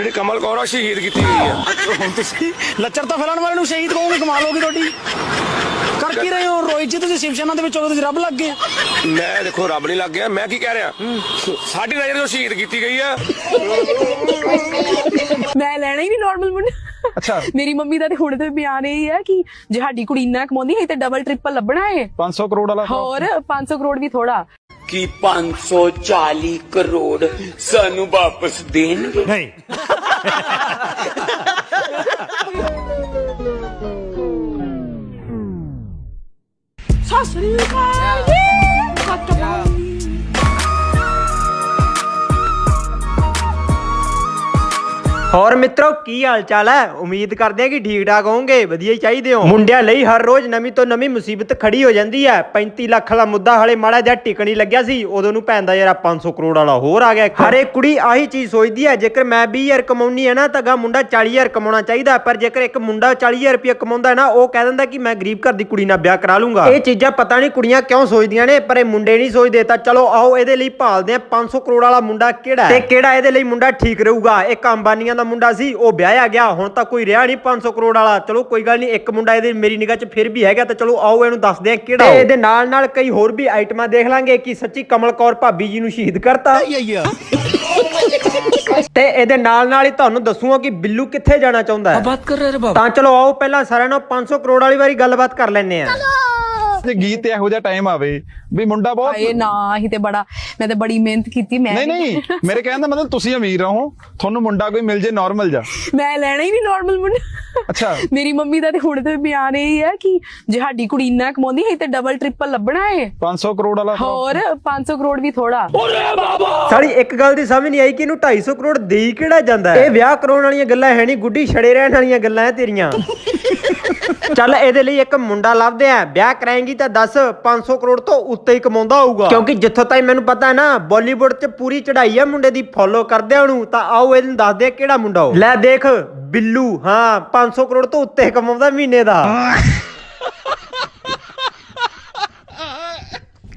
ਜਿਹੜੀ ਕਮਲ ਕੌਰ ਆ, ਸ਼ਹੀਦ ਕੀਤੀ ਗਈ ਆ। ਹੁਣ ਤੁਸੀਂ ਲੱਚਰ ਤਾਂ ਫੈਲਾਉਣ ਵਾਲੇ ਨੂੰ ਸ਼ਹੀਦ ਕਹੋਗੇ, ਕਮਾਲ ਹੋਗੀ ਤੁਹਾਡੀ। ਕਰ ਕੀ ਰਹੇ ਹੋ? ਰੋਹਿਤ ਜੀ ਤੁਸੀਂ ਸ਼ਿਵ ਸੈਨਾ ਦੇ ਵਿੱਚ ਹੋ ਤੁਸੀਂ ਰੱਬ ਲੱਗ ਗਏ। ਮੈਂ ਦੇਖੋ ਰੱਬ ਨਹੀਂ ਲੱਗ ਗਿਆ ਮੈਂ ਕੀ ਕਹਿ ਰਿਹਾ? ਸਾਡੀ ਨਜ਼ਰ ਜੋ ਸ਼ਹੀਦ ਕੀਤੀ ਗਈ ਆ। ਮੈਂ ਲੈਣਾ ਹੀ ਨਹੀਂ ਨਾਰਮਲ ਮੁੰਡਾ। ਅੱਛਾ। ਮੇਰੀ ਮੰਮੀ ਦਾ ਤੇ ਹੁਣ ਤੇ ਬਿਆਨ ਇਹ ਹੈ ਕਿ ਜੇ ਸਾਡੀ ਕੁੜੀ ਇੰਨਾ ਕਮਾਉਂਦੀ ਹੈ ਤੇ ਡਬਲ ਟ੍ਰਿਪਲ ਲੱਭਣਾ ਹੈ 500 ਕਰੋੜ ਵਾਲਾ ਹੋਰ 500 ਕਰੋੜ ਵੀ ਥੋੜਾ ਕਿ 540 ਕਰੋੜ ਸਾਨੂੰ ਵਾਪਸ ਦੇਣਗੇ? ਨਹੀਂ। ਸਾਸਰੀ ਕਾਲ ਹੋਰ ਮਿੱਤਰੋ, ਕੀ ਹਾਲ ਚਾਲ ਹੈ? ਉਮੀਦ ਕਰਦੇ ਆ ਕਿ ਠੀਕ ਠਾਕ ਹੋਵੋਗੇ। ਵਧੀਆ ਹੀ ਚਾਹੀਦੇ ਹੋ। ਮੁੰਡਿਆਂ ਲਈ ਹਰ ਰੋਜ਼ ਨਵੀਂ ਤੋਂ ਨਵੀਂ ਮੁਸੀਬਤ ਖੜੀ ਹੋ ਜਾਂਦੀ ਹੈ। 35 ਲੱਖ ਵਾਲਾ ਮੁੱਦਾ ਹਲੇ ਮਾੜਾ ਜਿਹਾ ਟਿਕਣੀ ਲੱਗਿਆ ਸੀ। ਉਦੋਂ ਨੂੰ ਪੈਂਦਾ ਯਾਰ 500 ਕਰੋੜ ਵਾਲਾ ਹੋਰ ਆ ਗਿਆ ਇੱਕ। ਕੁੜੀ ਆਹੀ ਚੀਜ਼ ਸੋਚਦੀ ਹੈ, ਜੇਕਰ ਮੈਂ 20000 ਕਮਾਉਣੀ ਹੈ ਨਾ, ਤਾਂ ਗਾ ਮੁੰਡਾ 40000 ਕਮਾਉਣਾ ਚਾਹੀਦਾ। ਪਰ ਜੇਕਰ ਇੱਕ ਮੁੰਡਾ 40000 ਰੁਪਏ ਕਮਾਉਂਦਾ ਨਾ, ਉਹ ਕਹਿ ਦਿੰਦਾ ਕਿ ਮੈਂ ਗਰੀਬ ਘਰ ਦੀ ਕੁੜੀ ਨਾਲ ਵਿਆਹ ਕਰਾ ਲੂੰਗਾ। ਇਹ ਚੀਜ਼ਾਂ ਪਤਾ ਨਹੀਂ ਕੁੜੀਆਂ ਕਿਉਂ ਸੋਚਦੀਆਂ ਨੇ, ਪਰ ਇਹ ਮੁੰਡੇ ਨਹੀਂ ਸੋਚਦੇ। ਤਾਂ ਚਲੋ ਆਓ, ਇਹਦੇ ਲਈ ਭਾਲਦੇ ਆ 500 ਕਰੋੜ ਵਾਲਾ ਮੁੰਡਾ ਕਿਹੜਾ ਤੇ ਕਿਹੜਾ ਇਹਦੇ ਲਈ ਮੁੰਡਾ ਠੀਕ ਰਹੂਗਾ? ਇੱਕ ਅੰਬਾਨੀਆਂ ਦਾ ਮੁੰਡਾ ਸੀ ਉਹ ਵਿਆਹਿਆ ਗਿਆ ਹੁਣ ਤਾਂ ਕੋਈ ਰਿਹਾ ਨਹੀਂ 500 ਕਰੋੜ ਵਾਲਾ। ਚਲੋ ਕੋਈ ਗੱਲ ਨਹੀਂ ਇੱਕ ਮੁੰਡਾ ਇਹਦੇ ਮੇਰੀ ਨਿਗਾਹ 'ਚ ਫਿਰ ਵੀ ਹੈਗਾ ਤਾਂ ਚਲੋ ਆਓ ਇਹਨੂੰ ਦੱਸਦੇ ਆ ਕਿਹੜਾ ਤੇ ਇਹਦੇ ਨਾਲ ਨਾਲ ਕਈ ਹੋਰ ਵੀ ਆਈਟਮਾਂ ਦੇਖ ਲਾਂਗੇ ਕਿ ਸੱਚੀ ਕਮਲ ਕੌਰ ਭਾਬੀ ਜੀ ਨੂੰ ਸ਼ਹੀਦ ਕਰਤਾ। ਤੇ ਇਹਦੇ ਨਾਲ ਨਾਲ ਹੀ ਤੁਹਾਨੂੰ ਦੱਸੂਗਾ ਕਿ ਬਿੱਲੂ ਕਿੱਥੇ ਜਾਣਾ ਚਾਹੁੰਦਾ ਹੈ। ਬਾਤ ਕਰ ਰਹੇ ਬਾਬਾ। ਤਾਂ ਚਲੋ ਆਓ ਪਹਿਲਾਂ ਸਾਰਿਆਂ ਨਾਲ 500 ਕਰੋੜ ਵਾਲੀ ਵਾਰੀ ਗੱਲਬਾਤ ਕਰ ਲੈਂਦੇ ਆ ਜੇ ਗੀਤ ਇਹੋ ਜਿਹਾ ਟਾਈਮ ਆਵੇ। ਵੀ ਮੁੰਡਾ ਬਹੁਤ ਹਾਏ ਨਾ ਹੀ ਤੇ ਬੜਾ ਮੈਂ ਤੇ ਬੜੀ ਮਿਹਨਤ ਕੀਤੀ ਮੈਂ ਨਹੀਂ ਨਹੀਂ ਮੇਰੇ ਕਹਿਣ ਦਾ ਮਤਲਬ ਤੁਸੀਂ ਅਮੀਰ ਰਹੋ ਤੁਹਾਨੂੰ ਮੁੰਡਾ ਕੋਈ ਮਿਲ ਜੇ ਨਾਰਮਲ ਜਾ ਮੈਂ ਲੈਣਾ ਹੀ ਨਹੀਂ ਨਾਰਮਲ ਮੁੰਡਾ। ਅੱਛਾ। ਮੇਰੀ ਮੰਮੀ ਦਾ ਤੇ ਹੁਣ ਤੇ ਬਿਆਨ ਇਹ ਹੈ ਕਿ ਜੇ ਸਾਡੀ ਕੁੜੀ ਇੰਨਾ ਕਮਾਉਂਦੀ ਹੈ ਤੇ ਡਬਲ ਟ੍ਰਿਪਲ ਲੱਭਣਾ ਹੈ 500 ਕਰੋੜ ਵਾਲਾ ਹੋਰ 500 ਕਰੋੜ ਵੀ ਥੋੜਾ ਸਾਲੀ ਇੱਕ ਗੱਲ ਦੀ ਸਮਝ ਨਹੀਂ ਆਈ ਕਿ ਇਹਨੂੰ 250 ਕਰੋੜ ਦੇ ਹੀ ਕਿਹੜਾ ਜਾਂਦਾ ਹੈ? ਇਹ ਵਿਆਹ ਕਰਾਉਣ ਵਾਲੀਆਂ ਗੱਲਾਂ ਹੈ ਨਹੀਂ ਗੁੱਡੀ ਛੜੇ ਰਹਿਣ ਵਾਲੀਆਂ ਗੱਲਾਂ ਹੈ ਤੇਰੀਆਂ। ਚੱਲ ਇਹਦੇ ਲਈ ਇੱਕ ਮੁੰਡਾ ਲੱਭਦੇ ਆ। ਵਿਆਹ ਕਰਾਏਂਗੀ ਤਾਂ ਦੱਸ 500 ਕਰੋੜ ਤੋਂ ਉੱਤੇ ਹੀ ਕਮਾਉਂਦਾ ਹੋਊਗਾ। ਕਿਉਂਕਿ ਜਿੱਥੋਂ ਤਾਈਂ ਮੈਨੂੰ ਪਤਾ ਹੈ ਨਾ ਬਾਲੀਵੁੱਡ 'ਚ ਪੂਰੀ ਚੜ੍ਹਾਈ ਆ ਮੁੰਡੇ ਦੀ ਫੋਲੋ ਕਰਦੇ ਆ ਉਹਨੂੰ ਤਾਂ ਆਓ ਇਹਨੂੰ ਦੱਸਦੇ ਆ ਕਿਹੜਾ ਮੁੰਡਾ ਉਹ। ਲੈ ਦੇਖ ਬਿੱਲੂ ਹਾਂ 500 ਕਰੋੜ ਤੋਂ ਉੱਤੇ ਕਮਾਉਂਦਾ ਮਹੀਨੇ ਦਾ।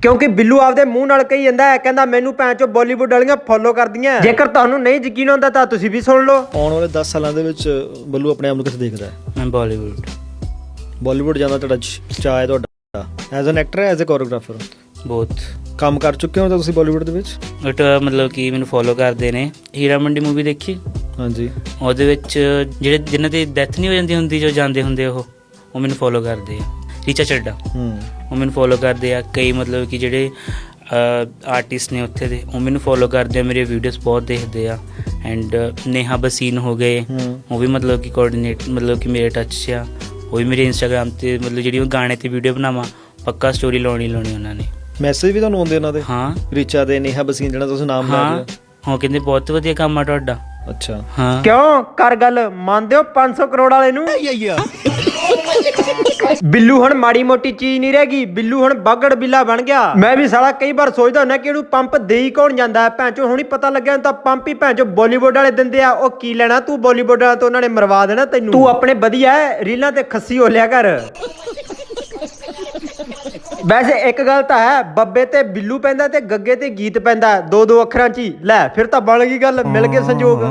ਕਿਉਂਕਿ ਬਿੱਲੂ ਆਪਦੇ ਮੂੰਹ ਨਾਲ ਕਹੀ ਜਾਂਦਾ ਹੈ ਕਹਿੰਦਾ ਮੈਨੂੰ ਭੈਣ ਚੋ ਬਾਲੀਵੁੱਡ ਵਾਲੀਆਂ ਫੋਲੋ ਕਰਦੀਆਂ। ਜੇਕਰ ਤੁਹਾਨੂੰ ਨਹੀਂ ਯਕੀਨ ਹੁੰਦਾ ਤਾਂ ਤੁਸੀਂ ਵੀ ਸੁਣ ਲਓ। ਆਉਣ ਵਾਲੇ 10 ਸਾਲਾਂ ਦੇ ਵਿੱਚ ਬੱਲੂ ਆਪਣੇ ਆਪ ਨੂੰ ਕਿੱਥੇ ਦੇਖਦਾ ਹੈ? ਮੈਂ ਬਾਲੀਵੁੱਡ ਬਾਲੀਵੁੱਡ ਜਾਂਦਾ ਤੁਹਾਡਾ ਚ- ਚਾਅ ਹੈ ਤੁਹਾਡਾ। As an actor as a choreographer ਬਹੁਤ ਕੰਮ ਕਰ ਚੁੱਕੇ ਹੋ ਤਾਂ ਤੁਸੀਂ ਬਾਲੀਵੁੱਡ ਦੇ ਵਿੱਚ? ਬਟ ਮਤਲਬ ਕਿ ਮੈਨੂੰ ਫੋਲੋ ਕਰਦੇ ਨੇ। ਹੀਰਾ ਮੰਡੀ ਮੂਵੀ ਦੇਖੀ? ਹਾਂਜੀ। ਉਹਦੇ ਵਿੱਚ ਜਿਹੜੇ ਜਿਨ੍ਹਾਂ ਦੀ ਡੈਥ ਨਹੀਂ ਹੋ ਜਾਂਦੀ ਹੁੰਦੀ ਜੋ ਜਾਂਦੇ ਹੁੰਦੇ ਉਹ ਉਹ ਮੈਨੂੰ ਫੋਲੋ ਕਰਦੇ ਆ। ਰੀਚਾ ਚੱਡਾ। ਹੂੰ। ਉਹ ਮੈਨੂੰ ਫੋਲੋ ਕਰਦੇ ਆ। ਕਈ ਮਤਲਬ ਕਿ ਜਿਹੜੇ ਆਰਟਿਸਟ ਨੇ ਉੱਥੇ ਦੇ ਉਹ ਮੈਨੂੰ ਫੋਲੋ ਕਰਦੇ ਆ। ਮੇਰੇ ਵੀਡੀਓਜ਼ ਬਹੁਤ ਦੇਖਦੇ ਆ। ਐਂਡ ਨੇਹਾ ਬਸੀਨ ਹੋ ਗਏ। ਉਹ ਵੀ ਮਤਲਬ ਕਿ ਕੋਆਰਡੀਨੇਟ ਮਤਲਬ ਕਿ ਮੇਰੇ ਟੱਚ 'ਚ ਆ। ਉਹ ਵੀ ਮੇਰੇ ਇੰਸਟਾਗ੍ਰam ਤੇ ਮਤਲਬ ਜਿਹੜੀ ਉਹ ਗਾਣੇ ਤੇ ਵੀਡੀਓ ਬਣਾਵਾਂ ਪੱਕਾ ਸਟੋਰੀ ਲਾਉਣੀ ਲਾਉਣੀ ਉਹਨਾਂ ਨੇ। ਮੈਸੇਜ ਵੀ ਤੁਹਾਨੂੰ ਆਉਂਦੇ ਉਹਨਾਂ ਦੇ? ਹਾਂ। ਰੀਚਾ ਦੇ ਨੇਹਾ ਬਸੀਨ ਜਿਹੜਾ ਤੁਸੀਂ ਨਾਮ ਲੈ ਹਾਂ। ਉਹ ਕਹਿੰਦੇ ਬਹੁਤ ਵਧੀਆ ਕੰਮ ਆ ਤੁਹਾਡਾ। ਹੋ ਅੱਛਾ। ਹਾਂ। ਕਿਉਂ? ਕਰ ਗੱਲ ਮੰਨਦੇ ਹੋ 500 ਕਰੋੜ ਵਾਲੇ ਨੂੰ? ਬਿੱਲੂ ਹੁਣ ਮਾੜੀ ਮੋਟੀ ਚੀਜ਼ ਨਹੀਂ ਰਹਿ ਗਈ। ਬਿੱਲੂ ਹੁਣ ਬਾਗੜ ਬਿੱਲਾ ਬਣ ਗਿਆ। ਮੈਂ ਵੀ ਸਾਲਾ ਕਈ ਵਾਰ ਸੋਚਦਾ ਹੁੰਦਾ ਕਿ ਇਹਨੂੰ ਪੰਪ ਦੇ ਹੀ ਕੌਣ ਜਾਂਦਾ ਹੈ। ਭੈਂਚੋ ਹੁਣੀ ਪਤਾ ਲੱਗਿਆ ਤਾਂ ਪੰਪ ਹੀ ਭੈਂਚੋ ਬਾਲੀਵੁੱਡ ਵਾਲੇ ਦਿੰਦੇ ਆ। ਉਹ ਕੀ ਲੈਣਾ ਤੂੰ ਬਾਲੀਵੁੱਡ ਵਾਲਾ ਤੋਂ ਉਹਨਾਂ ਨੇ ਮਰਵਾ ਦੇਣਾ ਤੈਨੂੰ। ਤੂੰ ਆਪਣੇ ਵਧੀਆ ਰੀਲਾਂ ਤੇ ਖੱਸੀ ਹੋ ਲਿਆ ਕਰ। ਵੈਸੇ ਇੱਕ ਗੱਲ ਤਾਂ ਹੈ ਬੱਬੇ ਤੇ ਬਿੱਲੂ ਪੈਂਦਾ ਤੇ ਗੱਗੇ ਤੇ ਗੀਤ ਪੈਂਦਾ। ਦੋ ਦੋ ਅੱਖਰਾਂ 'ਚ ਹੀ। ਲੈ ਫਿਰ ਤਾਂ ਬਣ ਗਈ ਗੱਲ ਮਿਲ ਕੇ ਸੰਜੋਗ।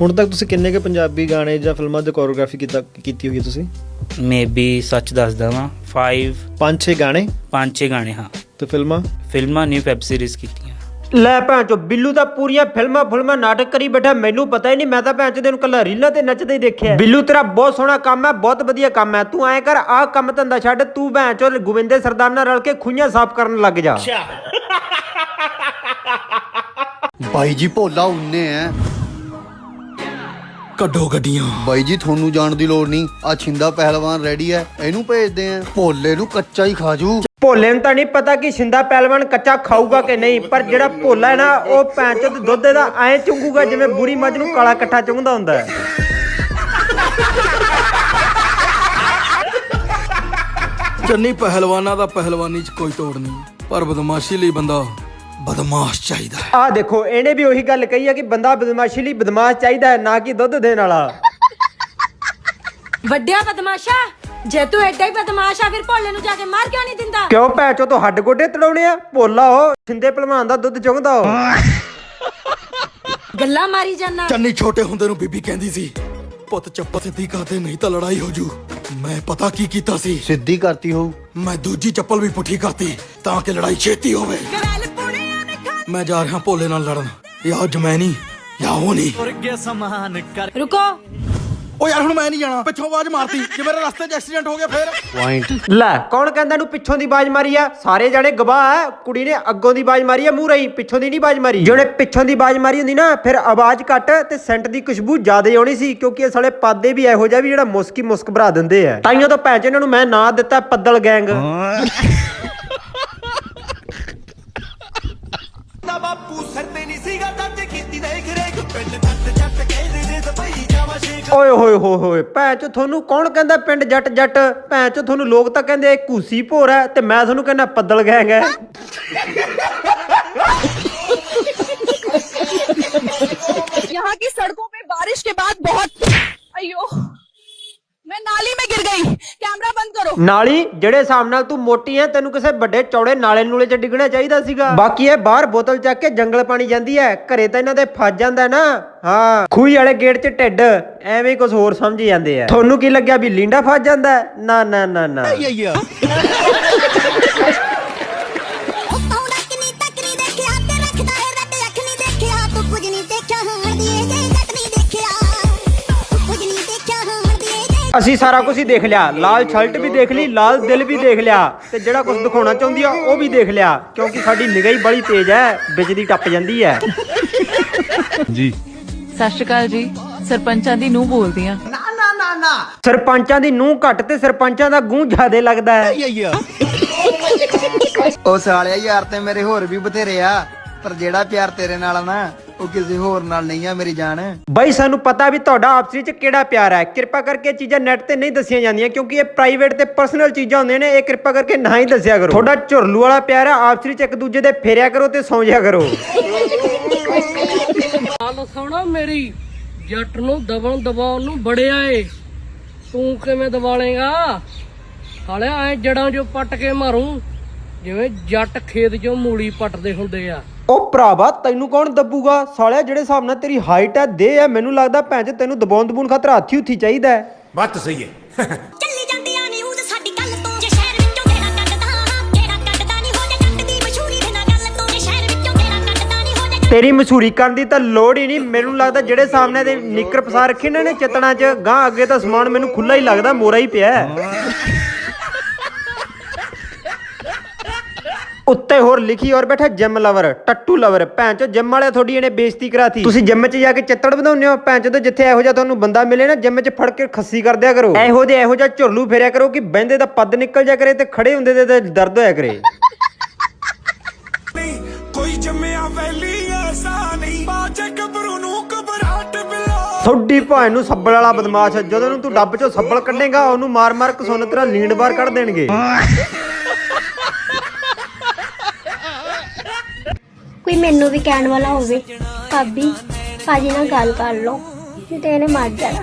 ਹੁਣ ਤੱਕ ਤੁਸੀਂ ਕਿੰਨੇ ਕੇ ਪੰਜਾਬੀ ਗਾਣੇ ਜਾਂ ਫਿਲਮਾਂ ਦੀ ਕੋਰੀਓਗ੍ਰਾਫੀ ਕੀਤਾ ਕੀਤੀ ਹੋਈ ਹੈ ਤੁਸੀਂ? ਮੇਬੀ ਸੱਚ ਦੱਸਦਾ ਵਾਂ 5 ਪੰਜ ਛੇ ਗਾਣੇ? ਪੰਜ ਛੇ ਗਾਣੇ ਹਾਂ। ਤੇ ਫਿਲਮਾਂ? ਫਿਲਮਾਂ ਨਹੀਂ ਵੈਬ ਸੀਰੀਜ਼ ਕੀਤੀਆਂ। ਲੈ ਭੈਣ ਚੋ ਬਿੱਲੂ ਤਾਂ ਪੂਰੀਆਂ ਫਿਲਮਾਂ ਫਿਲਮਾਂ ਨਾਟਕ ਕਰੀ ਬੈਠਾ ਮੈਨੂੰ ਪਤਾ ਹੀ ਨਹੀਂ ਮੈਂ ਤਾਂ ਭੈਣ ਚੋ ਤੈਨੂੰ ਕੱਲਾ ਰੀਲਾਂ ਤੇ ਨੱਚਦੇ ਹੀ ਦੇਖਿਆ। ਬਿੱਲੂ ਤੇਰਾ ਬਹੁਤ ਸੋਹਣਾ ਕੰਮ ਹੈ ਬਹੁਤ ਵਧੀਆ ਕੰਮ ਹੈ। ਤੂੰ ਐਂ ਕਰ ਆਹ ਕੰਮ ਧੰਦਾ ਛੱਡ ਤੂੰ ਭੈਣ ਚੋ ਗੋਬਿੰਦੇ ਸਰਦਾਰ ਨਾਲ ਰਲ ਕੇ ਖੁਈਆਂ ਸਾਫ਼ ਕਰਨ ਲੱਗ ਜਾ। ਬਾਈ ਜੀ ਭੋਲਾ ਉੰਨੇ ਐ। ਕੱਢੋ ਗੱਡੀਆਂ। ਬਾਈ ਜੀ ਤੁਹਾਨੂੰ ਜਾਣ ਦੀ ਲੋੜ ਨਹੀਂ। ਆ ਛਿੰਦਾ ਪਹਿਲਵਾਨ ਰੈਡੀ ਐ ਇਹਨੂੰ ਭੇਜਦੇ ਆ ਭੋਲੇ ਨੂੰ ਕੱਚਾ ਹੀ ਖਾਜੂ ਭੋਲੇ ਨੂੰ ਤਾਂ ਨਹੀਂ ਪਤਾ ਕਿ ਸ਼ਿੰਦਾ ਪਹਿਲਵਾਨ ਕੱਚਾ ਖਾਊਗਾ ਕਿ ਨਹੀਂ ਪਰ ਜਿਹੜਾ ਭੋਲਾ ਹੈ ਨਾ ਉਹ ਚੋ ਦੁੱਧ ਦਾ ਐਂ ਚੁੰਗੂਗਾ ਜਿਵੇਂ ਬੁਰੀ ਮੱਝ ਨੂੰ ਕਾਲਾ ਇਕੱਠਾ ਚੁੰਗਦਾ ਹੁੰਦਾ ਹੈ। ਚੰਨੀ ਪਹਿਲਵਾਨਾਂ ਦਾ ਪਹਿਲਵਾਨੀ 'ਚ ਕੋਈ ਤੋੜ ਨਹੀਂ ਪਰ ਬਦਮਾਸ਼ੀ ਲਈ ਬੰਦਾ ਬਦਮਾਸ਼ ਚਾਹੀਦਾ ਹੈ। ਆਹ ਦੇਖੋ ਇਹਨੇ ਵੀ ਉਹੀ ਗੱਲ ਕਹੀ ਹੈ ਕਿ ਬੰਦਾ ਬਦਮਾਸ਼ੀ ਲਈ ਬਦਮਾਸ਼ ਚਾਹੀਦਾ ਹੈ ਨਾ ਕਿ ਦੁੱਧ ਦੇਣ ਵਾਲਾ। ਵੱਡਿਆ ਬਦਮਾਸ਼ਾ ਜੇ ਤੂੰ ਐਡਾ ਹੀ ਬਦਮਾਸ਼ ਆ ਫਿਰ ਭੋਲੇ ਨੂੰ ਜਾ ਕੇ ਮਾਰ ਕਿਉਂ ਨਹੀਂ ਦਿੰਦਾ? ਕਿਉਂ ਭੈਣ ਚੋ ਤੋਂ ਹੱਡ ਗੋਡੇ ਤੜਾਉਣੇ ਆ? ਭੋਲਾ ਉਹ ਛਿੰਦੇ ਭਲਵਾਨ ਦਾ ਦੁੱਧ ਚੁੰਗਦਾ ਉਹ ਗੱਲਾਂ ਮਾਰੀ ਜਾਨਾ ਚੰਨੀ ਛੋਟੇ ਹੁੰਦੇ ਨੂੰ ਬੀਬੀ ਕਹਿੰਦੀ ਸੀ ਪੁੱਤ ਚੱਪਲ ਸਿੱਧੀ ਕਰਦੇ ਨਹੀਂ ਤਾਂ ਲੜਾਈ ਹੋ ਜੂ। ਮੈਂ ਪਤਾ ਕੀ ਕੀਤਾ ਸੀ। ਸਿੱਧੀ ਕਰਤੀ ਹੋ ਮੈਂ ਦੂਜੀ ਚੱਪਲ ਵੀ ਪੁੱਠੀ ਕਰਤੀ ਤਾਂ ਕਿ ਲੜਾਈ ਛੇਤੀ ਹੋਵੇ। ਮੈਂ ਜਾ ਰਿਹਾ ਭੋਲੇ ਨਾਲ ਲੜਨ। ਜਾਂ ਅੱਜ ਮੈਂ ਨਹੀਂ ਜਾਂ ਉਹ ਨਹੀਂ। ਰੁਕੋ। ਓ ਯਾਰ ਹੁਣ ਮੈਂ ਨਹੀਂ ਜਾਣਾ। ਪਿੱਛੋਂ ਆਵਾਜ਼ ਮਾਰਤੀ। ਜੇ ਮੇਰੇ ਰਸਤੇ 'ਚ ਐਕਸੀਡੈਂਟ ਹੋ ਗਿਆ ਫੇਰ? ਲੈ ਕੌਣ ਕਹਿੰਦਾ ਨੂੰ ਪਿੱਛੋਂ ਦੀ ਬਾਜ ਮਾਰੀ ਆ? ਸਾਰੇ ਜਾਣੇ ਗਵਾਹ ਆ। ਕੁੜੀ ਨੇ ਅੱਗੋਂ ਦੀ ਬਾਜ ਮਾਰੀ ਆ ਮੂੰਹ ਰਹੀ। ਪਿੱਛੋਂ ਦੀ ਨਹੀਂ ਬਾਜ ਮਾਰੀ। ਜਿਹਨੇ ਪਿੱਛੋਂ ਦੀ ਬਾਜ ਮਾਰੀ ਹੁੰਦੀ ਨਾ ਫਿਰ ਆਵਾਜ਼ ਘੱਟ ਤੇ ਸੈਂਟ ਦੀ ਖੁਸ਼ਬੂ ਜ਼ਿਆਦਾ ਆਉਣੀ ਸੀ ਕਿਉਂਕਿ ਇਹ ਸਾਲੇ ਪਾਦੇ ਵੀ ਇਹੋ ਜਿਹਾ ਵੀ ਜਿਹੜਾ ਮੁਸਕੀ ਮੁਸਕ ਭਰਾ ਦਿੰਦੇ ਆ। ਤਾਈਓ ਤਾਂ ਭੈਣ ਚ ਇਹਨਾਂ ਨੂੰ ਮੈਂ ਨਾਂ ਦਿੱਤਾ ਪੱਦਲ ਗੈਂਗ। ਓਏ ਹੋਏ ਹੋਏ ਹੋਏ ਭੈਣ ਚ ਤੁਹਾਨੂੰ ਕੌਣ ਕਹਿੰਦਾ ਪਿੰਡ ਜੱਟ ਜੱਟ ਭੈਣ ਚ ਤੁਹਾਨੂੰ ਲੋਕ ਤਾਂ ਕਹਿੰਦੇ ਇਹ ਘੂਸੀ ਭੋਰ ਹੈ ਤੇ ਮੈਂ ਤੁਹਾਨੂੰ ਕਹਿੰਦਾ ਪੱਦਲ ਗੈਂਗ ਹੈ यहाँ की सड़कों पे बारिश के बाद बहुत अयो ਮੈਂ ਨਾਲੀ ਮੇ ਗਿਰ ਗਈ। ਕੈਮਰਾ ਬੰਦ ਕਰੋ। ਨਾਲੀ ਜਿਹੜੇ ਹਿਸਾਬ ਨਾਲ ਤੂੰ ਮੋਟੀ ਐ ਤੈਨੂੰ ਕਿਸੇ ਵੱਡੇ ਚੌੜੇ ਨਾਲੇ ਨੂਲੇ 'ਚ ਡਿੱਗਣਾ ਚਾਹੀਦਾ ਸੀਗਾ। ਬਾਕੀ ਇਹ ਬਾਹਰ ਬੋਤਲ ਚੱਕ ਕੇ ਜੰਗਲ ਪਾਣੀ ਜਾਂਦੀ ਹੈ ਘਰੇ ਤਾਂ ਇਹਨਾਂ ਦੇ ਫਸ ਜਾਂਦਾ ਨਾ। ਹਾਂ। ਖੂਹੀ ਵਾਲੇ ਗੇਟ 'ਚ ਢਿੱਡ। ਐਵੇਂ ਕੁਝ ਹੋਰ ਸਮਝੀ ਜਾਂਦੇ ਆ ਤੁਹਾਨੂੰ ਕੀ ਲੱਗਿਆ ਵੀ ਲਿੰਡਾ ਫਸ ਜਾਂਦਾ ਨਾ ਨਾ ਨਾ ਨਾ। ਅਸੀਂ ਸਾਰਾ ਕੁਝ ਹੀ ਦੇਖ ਲਿਆ। ਲਾਲ ਸ਼ਰਟ ਵੀ ਦੇਖ ਲਈ ਲਾਲ ਦਿਲ ਵੀ ਦੇਖ ਲਿਆ ਤੇ ਜਿਹੜਾ ਕੁਝ ਦਿਖਾਉਣਾ ਚਾਹੁੰਦੀ ਆ ਉਹ ਵੀ ਦੇਖ ਲਿਆ ਕਿਉਂਕਿ ਸਾਡੀ ਨਿਗਾਹ ਹੀ ਬੜੀ ਤੇਜ਼ ਹੈ ਬਿਜਲੀ ਟੱਪ ਜਾਂਦੀ ਹੈ। ਸਤਿ ਸ਼੍ਰੀ ਅਕਾਲ ਜੀ। ਸਰਪੰਚਾਂ ਦੀ ਨੂੰ ਬੋਲਦੀ ਆ। ਸਰਪੰਚਾਂ ਦੀ ਨੂੰਹ ਘੱਟ ਤੇ ਸਰਪੰਚਾਂ ਦਾ ਗੂੰ ਜ਼ਿਆਦੇ ਲੱਗਦਾ ਹੈ। ਉਹ ਸਾਲਿਆ ਯਾਰ ਤੇ ਮੇਰੇ ਹੋਰ ਵੀ ਬਥੇਰੇ ਆ ਪਰ ਜਿਹੜਾ ਪਿਆਰ ਤੇਰੇ ਨਾਲ ਆ ਨਾ ਉਹ ਕਿਸੇ ਹੋਰ ਨਾਲ ਨਹੀਂ ਆ ਮੇਰੀ ਜਾਨ। ਬਈ ਸਾਨੂੰ ਪਤਾ ਵੀ ਤੁਹਾਡਾ ਆਪਸੀ ਚ ਕਿਹੜਾ ਪਿਆਰ ਹੈ। ਕਿਰਪਾ ਕਰਕੇ ਚੀਜ਼ਾਂ ਨੈਟ ਤੇ ਨਹੀਂ ਦੱਸੀਆਂ ਜਾਂਦੀਆਂ ਕਿਉਂਕਿ ਇਹ ਪ੍ਰਾਈਵੇਟ ਤੇ ਪਰਸਨਲ ਚੀਜ਼ਾਂ ਹੁੰਦੀਆਂ ਨੇ। ਇਹ ਕਿਰਪਾ ਕਰਕੇ ਨਾ ਹੀ ਦੱਸਿਆ ਕਰੋ। ਤੁਹਾਡਾ ਝੁਰਲੂ ਵਾਲਾ ਪਿਆਰ ਹੈ ਆਪਸੀ ਚ ਇੱਕ ਦੂਜੇ ਦੇ ਫੇਰਿਆ ਕਰੋ ਤੇ ਸੌਂ ਜਿਆ ਕਰੋ। ਗੱਲ ਸੁਣੋ ਮੇਰੀ ਜੱਟ ਨੂੰ ਦਬਣ ਦਬਾਉਣ ਨੂੰ ਬੜਿਆ ਏ। ਤੂੰ ਕਿਵੇਂ ਦਬਾਲੇਗਾ ਸਾਲਿਆ ਐ ਜੜਾਂ ਜੋ ਪੱਟ ਕੇ ਮਾਰੂੰ। ਜਿਵੇਂ ਜੱਟ ਖੇਤ ਚੋਂ ਮੂਲੀ ਪੱਟਦੇ ਹੁੰਦੇ ਆ। ਉਹ ਭਰਾਵਾ ਤੈਨੂੰ ਕੌਣ ਦੱਬੂਗਾ? ਸਾਲਿਆ ਜਿਹੜੇ ਹਿਸਾਬ ਨਾਲ ਤੇਰੀ ਹਾਈਟ ਹੈ ਦੇ ਹੈ। ਮੈਨੂੰ ਲੱਗਦਾ ਭੈਣ ਚ ਤੈਨੂੰ ਦਬਾਉਣ ਦਬੂਣ ਖਾਤਰ ਹਾਥੀ ਹੁੱਥੀ ਚਾਹੀਦਾ ਹੈ। ਚੱਲੀ ਜਾਂਦੀਆਂ ਨਿਊਜ਼ ਸਾਡੀ ਗੱਲ ਤੋਂ। ਜੇ ਸ਼ਹਿਰ ਵਿੱਚੋਂ ਤੇਰਾ ਕੱਢਦਾ ਤੇਰਾ ਕੱਢਦਾ ਨਹੀਂ ਹੋ ਜਾ ਜੱਟ ਦੀ ਮਸ਼ਹੂਰੀ ਦੇ ਨਾਲ ਗੱਲ ਤੋਂ ਜੇ ਸ਼ਹਿਰ ਵਿੱਚੋਂ ਤੇਰਾ ਕੱਢਦਾ ਨਹੀਂ ਹੋ ਜਾ ਤੇਰੀ ਮਸ਼ਹੂਰੀ ਕਰਨ ਦੀ ਤਾਂ ਲੋੜ ਹੀ ਨਹੀਂ। ਮੈਨੂੰ ਲੱਗਦਾ ਜਿਹੜੇ ਸਾਹਮਣੇ ਦੇ ਨਿੱਕਰ ਪਸਾ ਰੱਖੇ ਨੇ ਨੇ ਚਤਣਾ ਚ ਗਾਂ ਅੱਗੇ ਤਾਂ ਸਮਾਨ ਮੈਨੂੰ ਖੁੱਲਾ ਹੀ ਲੱਗਦਾ ਮੋਰਾ ਹੀ ਪਿਆ ਹੈ। ਉੱਤੇ ਹੋਰ ਲਿਖੀ ਔਰ ਬੈਠਾ ਜਿਮ ਲਵਰ ਟੱਟੂ ਲਵਰ ਭੈਣ ਚੋ ਜਿਮ ਵਾਲੇ ਤੁਹਾਡੀ ਇਹਨੇ ਬੇਇੱਜ਼ਤੀ ਕਰਾਤੀ। ਤੁਸੀਂ ਜਿਮ 'ਚ ਜਾ ਕੇ ਚੱਤੜ ਵਧਾਉਂਦੇ ਹੋ? ਭੈਣ ਚੋ ਜਿੱਥੇ ਇਹੋ ਜਿਹਾ ਤੁਹਾਨੂੰ ਬੰਦਾ ਮਿਲੇ ਨਾ ਜਿਮ 'ਚ ਫੜ ਕੇ ਖੱਸੀ ਕਰ ਦਿਆ ਕਰੋ। ਇਹੋ ਜਿਹਾ ਇਹੋ ਜਿਹਾ ਝੁਰਲੂ ਫੇਰਿਆ ਕਰੋ ਕਿ ਬਹਿੰਦੇ ਦਾ ਪੱਦ ਨਿਕਲ ਜਾ ਕਰੇ ਤੇ ਖੜੇ ਹੁੰਦੇ ਦੇ ਤੇ ਦਰਦ ਹੋਇਆ ਕਰੇ। ਕੋਈ ਜੰਮਿਆ ਵੈਲੀ ਐਸਾ ਨਹੀਂ। ਬਾਜੇ ਗੱਭਰੂ ਨੂੰ ਘਬਰਾਟ ਬਿਲਾ ਥੋੜੀ ਭਾਣ ਨੂੰ ਸੱਬਲ ਵਾਲਾ ਬਦਮਾਸ਼। ਜਦੋਂ ਨੂੰ ਤੂੰ ਡੱਬ 'ਚੋਂ ਸੱਬਲ ਕੱਢੇਗਾ ਉਹਨੂੰ ਮਾਰ-ਮਾਰ ਕਸੁੰਨ ਤੇਰਾ ਲੀਂਡ ਬਾਹਰ ਕੱਢ ਦੇਣਗੇ। ਕੋਈ ਮੈਨੂੰ ਵੀ ਕਹਿਣ ਵਾਲਾ ਹੋਵੇ ਭਾਬੀ ਭਾਜੀ ਨਾਲ ਗੱਲ ਕਰ ਲਓ ਨਹੀਂ ਤੇ ਇਹਨੇ ਮਾਰ ਜਾਣਾ।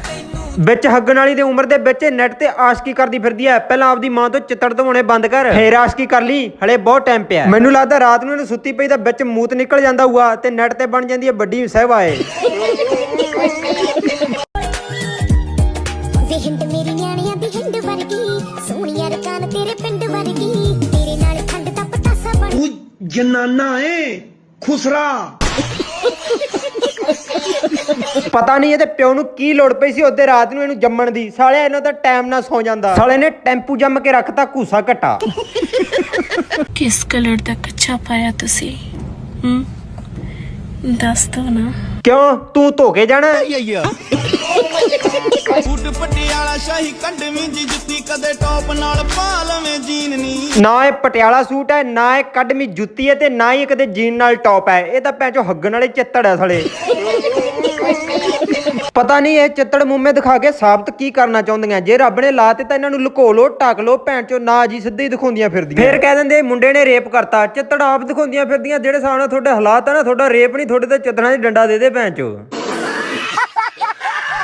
ਵਿੱਚ ਹੱਗਣ ਵਾਲੀ ਦੀ ਉਮਰ ਦੇ ਵਿੱਚ ਨੈਟ ਤੇ ਆਸ਼ਕੀ ਕਰਦੀ ਫਿਰਦੀ ਐ ਪਹਿਲਾਂ ਆਪਦੀ ਮਾਂ ਤੋਂ ਚਿੱਤੜ ਦਵਾਉਣੇ ਬੰਦ ਕਰ। ਫੇਰ ਆਸ਼ਕੀ ਕਰ ਲਈ ਹਲੇ ਬਹੁਤ ਟਾਈਮ ਪਿਆ ਮੈਨੂੰ ਲੱਗਦਾ ਰਾਤ ਨੂੰ ਇਹਨੂੰ ਸੁੱਤੀ ਪਈ ਤਾਂ ਵਿੱਚ ਮੂਤ ਨਿਕਲ ਜਾਂਦਾ ਹੋਊਗਾ ਤੇ ਨੈਟ ਤੇ ਬਣ ਜਾਂਦੀ ਐ ਵੱਡੀ ਸਹਿਵਾ ਏ ਵੇ ਹਿੰਦ ਮੇਰੀ ਨਿਆਣਿਆਂ ਦੀ ਹਿੰਦ ਵਰਗੀ ਸੋਹਣੀਆਂ ਰਕਾਨ ਤੇਰੇ ਪਿੰਡ ਵਰਗੀ। ਤੇਰੇ ਨਾਲ ਠੰਡ ਦਾ ਪਤਾਸਾ ਬਣ ਜਨਾਨਾ ਏ। ਖੁਸਰਾ। ਪਤਾ ਨਹੀਂ ਇਹਦੇ ਪਿਓ ਨੂੰ ਕੀ ਲੋੜ ਪਈ ਸੀ ਉਹਦੇ ਰਾਤ ਨੂੰ ਇਹਨੂੰ ਜੰਮਣ ਦੀ। ਸਾਲਿਆ ਇਹਨਾਂ ਦਾ ਟਾਈਮ ਨਾਲ ਸੌ ਜਾਂਦਾ। ਸਾਲੇ ਨੇ ਟੈਂਪੂ ਜੰਮ ਕੇ ਰੱਖਤਾ ਘੂਸਾ ਘਟਾ। ਕਿਸ ਕਲਰ ਦਾ ਕੱਛਾ ਪਾਇਆ ਤੁਸੀਂ? ਹੂੰ? ਦੱਸ ਦੋ ਨਾ। ਕਿਉਂ? ਤੂੰ ਧੋ ਕੇ ਜਾਣਾ? ਫੁੱਟ ਪਟਿਆਲਾ ਸ਼ਾਹੀ ਕੰਡਵੀਂ ਜੀ ਜੁੱਤੀ ਕਦੇ ਟੌਪ ਨਾਲ ਪਾ ਲਵੇਂ ਜੀਨ ਨੀ। ਨਾ ਇਹ ਪਟਿਆਲਾ ਸੂਟ ਹੈ ਨਾ ਇਹ ਕੱਢਮੀ ਜੁੱਤੀ ਹੈ ਤੇ ਨਾ ਹੀ ਇਹ ਕਦੇ ਜੀਨ ਨਾਲ ਟੌਪ ਹੈ। ਇਹ ਤਾਂ ਭੈਂਚੋ ਹੱਗਣ ਵਾਲੇ ਚਿੱਤੜ ਹੈ ਸਾਲੇ। ਪਤਾ ਨਹੀਂ ਇਹ ਚਿੱਤੜ ਮੂੰਮੇ ਦਿਖਾ ਕੇ ਸਾਬਤ ਕੀ ਕਰਨਾ ਚਾਹੁੰਦੀਆਂ। ਜੇ ਰੱਬ ਨੇ ਲਾਤੇ ਤਾਂ ਇਹਨਾਂ ਨੂੰ ਲੁਕੋ ਲੋ ਢੱਕ ਲੋ ਭੈਂਚੋ ਨਾ ਜੀ ਸਿੱਧੇ ਹੀ ਦਿਖਾਉਂਦੀਆਂ ਫਿਰਦੀਆਂ। ਫਿਰ ਕਹਿ ਦਿੰਦੇ ਮੁੰਡੇ ਨੇ ਰੇਪ ਕਰਤਾ। ਚਿੱਤੜ ਆਪ ਦਿਖਾਉਂਦੀਆਂ ਫਿਰਦੀਆਂ ਜਿਹੜੇ ਹਿਸਾਬ ਨਾਲ ਤੁਹਾਡੇ ਹਾਲਾਤ ਆ ਨਾ ਤੁਹਾਡਾ ਰੇਪ ਨਹੀਂ ਤੁਹਾਡੇ ਤੇ ਚਿੱਤੜਾਂ 'ਚ ਡੰਡਾ ਦੇ ਦੇ ਭੈਂਚੋ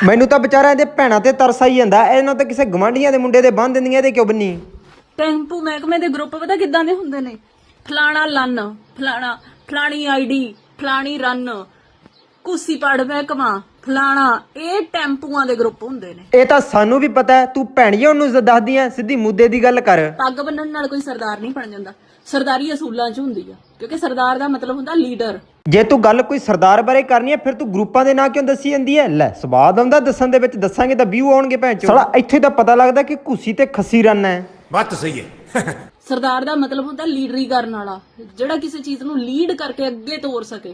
ਮੈਨੂੰ ਤਾਂ ਵਿਚਾਰਾ ਇਹਦੇ ਭੈਣਾਂ ਤੇ ਤਰਸ ਆਈ ਜਾਂਦਾ। ਇਹਨਾਂ ਤਾਂ ਕਿਸੇ ਗਵਾਂਢੀਆਂ ਦੇ ਮੁੰਡੇ ਦੇ ਬੰਨ ਦਿੰਦੀਆਂ ਇਹਦੇ ਕਿਉਂ ਬੰਨੀ? ਟੈਂਪੂ ਮਹਿਕਮੇ ਦੇ ਗਰੁੱਪ ਪਤਾ ਕਿੱਦਾਂ ਦੇ ਹੁੰਦੇ ਨੇ? ਫਲਾਣਾ ਲੰਨ ਫਲਾਣਾ ਫਲਾਣੀ ਆਈਡੀ ਫਲਾਣੀ ਰਨ ਕੁਸੀ ਪੜ ਮਹਿਕਮਾ ਫਲਾਣਾ ਇਹ ਟੈਂਪੂਆਂ ਦੇ ਗਰੁੱਪ ਹੁੰਦੇ ਨੇ। ਇਹ ਤਾਂ ਸਾਨੂੰ ਵੀ ਪਤਾ ਹੈ ਤੂੰ ਭੈਣੀਆਂ ਉਹਨੂੰ ਦੱਸਦੀ ਆ ਸਿੱਧੀ ਮੁੱਦੇ ਦੀ ਗੱਲ ਕਰ। ਪੱਗ ਬੰਨਣ ਨਾਲ ਕੋਈ ਸਰਦਾਰ ਨਹੀਂ ਬਣ ਜਾਂਦਾ। ਸਰਦਾਰੀ ਅਸੂਲਾਂ 'ਚ ਹੁੰਦੀ ਆ ਕਿਉਂਕਿ ਸਰਦਾਰ ਦਾ ਮਤਲਬ ਹੁੰਦਾ ਲੀਡਰ। ਜੇ ਤੂੰ ਗੱਲ ਕੋਈ ਸਰਦਾਰ ਬਾਰੇ ਕਰਨੀ ਹੈ ਫਿਰ ਤੂੰ ਗਰੁੱਪਾਂ ਦੇ ਨਾਂ ਕਿਉਂ ਦੱਸੀ ਜਾਂਦੀ ਹੈ ਲੈ ਸਵਾਦ ਆਉਂਦਾ ਦੱਸਣ ਦੇ ਵਿੱਚ ਦੱਸਾਂਗੇ ਤਾਂ ਵਿਊ ਆਉਣਗੇ ਭੈਣ ਚੋ ਸਾਲਾ ਇੱਥੇ ਤਾਂ ਪਤਾ ਲੱਗਦਾ ਕਿ ਘੁੱਸੀ ਤੇ ਖੱਸੀ ਰਨ ਹੈ। ਸਰਦਾਰ ਦਾ ਮਤਲਬ ਹੁੰਦਾ ਲੀਡਰੀ ਕਰਨ ਵਾਲਾ ਜਿਹੜਾ ਕਿਸੇ ਚੀਜ਼ ਨੂੰ ਲੀਡ ਕਰਕੇ ਅੱਗੇ ਤੋਰ ਸਕੇ।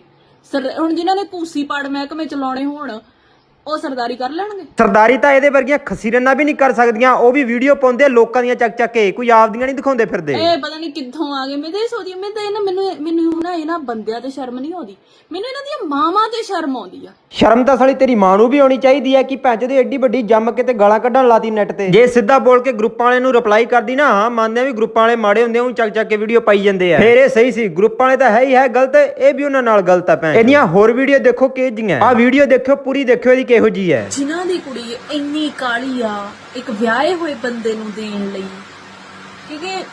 ਸਰ ਹੁਣ ਜਿਨ੍ਹਾਂ ਨੇ ਕੂਸੀ ਪਾੜ ਮਹਿਕਮੇ ਚਲਾਉਣੇ ਹੋਣ ਉਹ ਸਰਦਾਰੀ ਕਰ ਲੈਣਗੇ। ਸਰਦਾਰੀ ਤਾਂ ਇਹਦੇ ਵਰਗੀਆਂ ਖੱਸੀ ਰੰਨਾਂ ਵੀ ਨਹੀਂ ਕਰ ਸਕਦੀਆਂ ਉਹ ਵੀ ਵੀਡੀਓ ਪਾਉਂਦੇ ਆ ਲੋਕਾਂ ਦੀਆਂ ਚੱਕ ਚੱਕ ਕੇ ਕੋਈ ਆਪਦੀਆਂ ਨਹੀਂ ਦਿਖਾਉਂਦੇ ਫਿਰਦੇ। ਇਹ ਪਤਾ ਨਹੀਂ ਕਿੱਥੋਂ ਆ ਗਏ ਮੈਂ ਤਾਂ ਇਹ ਸੋਚਦੀ ਹਾਂ, ਮੈਂ ਤਾਂ ਇਹਨਾਂ ਮੈਨੂੰ ਮੈਨੂੰ ਨਾ ਇਹਨਾਂ ਬੰਦਿਆਂ ਤੇ ਸ਼ਰਮ ਨਹੀਂ ਆਉਂਦੀ। ਮੈਨੂੰ ਇਹਨਾਂ ਦੀਆਂ ਮਾਵਾਂ ਤੇ ਸ਼ਰਮ ਆਉਂਦੀ ਆ। ਸ਼ਰਮ ਤਾਂ ਸਾਲੀ ਤੇਰੀ ਮਾਂ ਨੂੰ ਵੀ ਆਉਣੀ ਚਾਹੀਦੀ ਹੈ ਕਿ ਭੈਂਚ ਦੀ ਐਡੀ ਵੱਡੀ ਜੰਮ ਕੇ ਤੇ ਗਾਲਾਂ ਕੱਢਣ ਲਾਤੀ ਨੈਟ ਤੇ। ਜੇ ਸਿੱਧਾ ਬੋਲ ਕੇ ਗਰੁੱਪਾਂ ਵਾਲੇ ਨੂੰ ਰਿਪਲਾਈ ਕਰਦੀ ਨਾ ਹਾਂ ਮੰਨਦੇ ਆ ਵੀ ਗਰੁੱਪਾਂ ਵਾਲੇ ਮਾੜੇ ਹੁੰਦੇ ਆ ਉਹ ਚੱਕ ਚੱਕ ਕੇ ਵੀਡੀਓ ਪਾਈ ਜਾਂਦੇ ਆ। ਫੇਰ ਇਹ ਸਹੀ ਸੀ ਗਰੁੱਪਾਂ ਵਾਲੇ ਤਾਂ ਹੈ ਹੀ ਹੈ ਗਲਤ ਇਹ ਵੀ ਉਹਨਾਂ ਨਾਲ ਗਲਤ ਆ ਭੈਣ ਇਹਦੀਆਂ ਹੋਰ ਵੀਡੀਓ ਦੇਖੋ ਕਿਹ ਜੀਆਂ ਆ ਵੀਡੀਓ ਦੇਖਿਓ ਪੂਰੀ ਦੇਖਿਓ ਇਹਦੀ ਕਿਹੋ ਜੀ ਹੈ? ਜਿਨ੍ਹਾਂ ਦੀ ਕੁੜੀ ਇੰਨੀ ਕਾਲੀ ਆ, ਇੱਕ ਵਿਆਹੇ ਹੋਏ ਬੰਦੇ ਨੂੰ ਦੇਣ ਲਈ। ਕਿਉਂਕਿ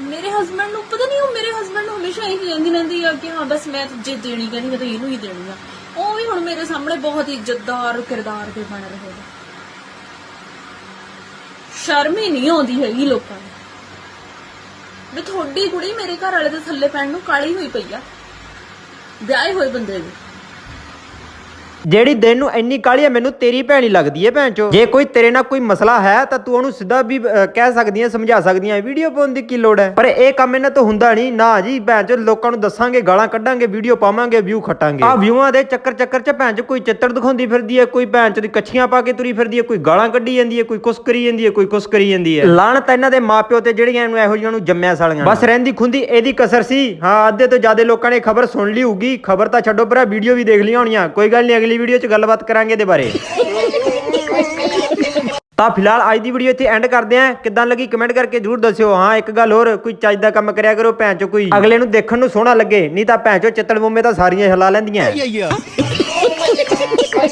ਮੇਰੇ ਹਸਬੰਡ ਨੂੰ, ਪਤਾ ਨਹੀਂ ਉਹ ਮੇਰੇ ਹਸਬੰਡ ਨੂੰ ਹਮੇਸ਼ਾ ਇਹੀ ਕਹਿੰਦੀ ਰਹਿੰਦੀ ਆ ਕਿ ਹਾਂ, ਬਸ ਮੈਂ ਜੇ ਦੇਣੀ ਕਹਿੰਦੀ, ਮੈਂ ਤਾਂ ਇਹਨੂੰ ਹੀ ਦੇਣੀ ਆ। ਉਹ ਵੀ ਹੁਣ ਮੇਰੇ ਸਾਹਮਣੇ ਬਹੁਤ ਇੱਜ਼ਤਦਾਰ ਕਿਰਦਾਰ ਦੇ ਬਣ ਰਹੇ ਨੇ। ਸ਼ਰਮ ਹੀ ਨਹੀਂ ਆਉਂਦੀ ਹੈਗੀ ਲੋਕਾਂ ਨੂੰ। ਵੀ ਤੁਹਾਡੀ ਕੁੜੀ ਮੇਰੇ ਘਰ ਵਾਲੇ ਦੇ ਥੱਲੇ ਪੈਣ ਨੂੰ ਕਾਲੀ ਹੋਈ ਪਈ ਆ। ਵਿਆਹੇ ਹੋਏ ਬੰਦੇ ਨੂੰ। ਜਿਹੜੀ ਦਿਨ ਨੂੰ ਇੰਨੀ ਕਾਲੀ ਹੈ ਮੈਨੂੰ ਤੇਰੀ ਭੈਣੀ ਲੱਗਦੀ ਹੈ ਭੈਣ ਚੋ। ਜੇ ਕੋਈ ਤੇਰੇ ਨਾਲ ਕੋਈ ਮਸਲਾ ਹੈ ਤਾਂ ਤੂੰ ਉਹਨੂੰ ਸਿੱਧਾ ਵੀ ਅਹ, ਕਹਿ ਸਕਦੀ ਹੈ ਸਮਝਾ ਸਕਦੀ ਹੈ ਵੀਡੀਓ ਪਾਉਣ ਦੀ ਕੀ ਲੋੜ ਹੈ? ਪਰ ਇਹ ਕੰਮ ਇਹਨਾਂ ਤੋਂ ਹੁੰਦਾ ਨਹੀਂ। ਨਾ ਜੀ ਭੈਣ ਚੋ ਲੋਕਾਂ ਨੂੰ ਦੱਸਾਂਗੇ ਗਾਲਾਂ ਕੱਢਾਂਗੇ ਵੀਡੀਓ ਪਾਵਾਂਗੇ ਵਿਊ ਖਟਾਂਗੇ। ਆ ਵਿਊਆਂ ਦੇ ਚੱਕਰ ਚੱਕਰ ਚ ਭੈਣ ਚੋ ਕੋਈ ਚਿੱਤਰ ਦਿਖਾਉਂਦੀ ਫਿਰਦੀ ਹੈ ਕੋਈ ਭੈਣ ਚੋ ਦੀ ਕੱਛੀਆਂ ਪਾ ਕੇ ਤੁਰੀ ਫਿਰਦੀ ਹੈ ਕੋਈ ਗਾਲਾਂ ਕੱਢੀ ਜਾਂਦੀ ਹੈ ਕੋਈ ਕੁਛ ਕਰੀ ਜਾਂਦੀ ਹੈ ਕੋਈ ਕੁਛ ਕਰੀ ਜਾਂਦੀ ਹੈ ਲਾਣਤ ਇਹਨਾਂ ਦੇ ਮਾਪਿਓ ਤੇ ਜਿਹੜੀਆਂ ਇਹਨੂੰ ਇਹੋ ਜਿਹੀਆਂ ਨੂੰ ਜੰਮਿਆ ਸਾਲੀਆਂ ਬਸ ਰਹਿੰਦੀ ਖੁੰਦੀ ਇਹਦੀ ਕਸਰ ਸੀ। ਹਾਂ ਅੱਧੇ ਤੋਂ ਜ਼ਿਆਦਾ ਲੋਕਾਂ ਨੇ ਖਬਰ ਸੁਣ ਲਈ ਹੋਊਗੀ। ਖਬਰ ਤਾਂ ਛੱਡੋ ਪਰਾ ਵੀਡੀਓ ਵੀ ਦੇਖ ਲਈ ਹੋਣੀਆਂ। ਕੋਈ ਗੱਲ ਨਹੀਂ ਅਗਲੀ ਵੀਡੀਓ 'ਚ ਗੱਲਬਾਤ ਕਰਾਂਗੇ ਇਹਦੇ ਬਾਰੇ। ਤਾਂ ਫਿਲਹਾਲ ਅੱਜ ਦੀ ਵੀਡੀਓ ਇੱਥੇ ਐਂਡ ਕਰਦੇ ਆਂ ਕਿੱਦਾਂ ਲੱਗੀ ਕਮੈਂਟ ਕਰਕੇ ਜਰੂਰ ਦੱਸਿਓ। ਹਾਂ, ਇੱਕ ਗੱਲ ਹੋਰ, ਕੋਈ ਚੱਜ ਦਾ ਕੰਮ ਕਰਿਆ ਕਰੋ, ਭੈਣ ਚੋ ਕੋਈ। ਅਗਲੇ ਨੂੰ ਦੇਖਣ ਨੂੰ ਸੋਹਣਾ ਲੱਗੇ, ਨਹੀਂ ਤਾਂ ਭੈਣ ਚੋ ਚਿੱਤੜ ਮੁੰਮੇ ਤਾਂ ਸਾਰੀਆਂ ਹਿਲਾ ਲੈਂਦੀਆਂ।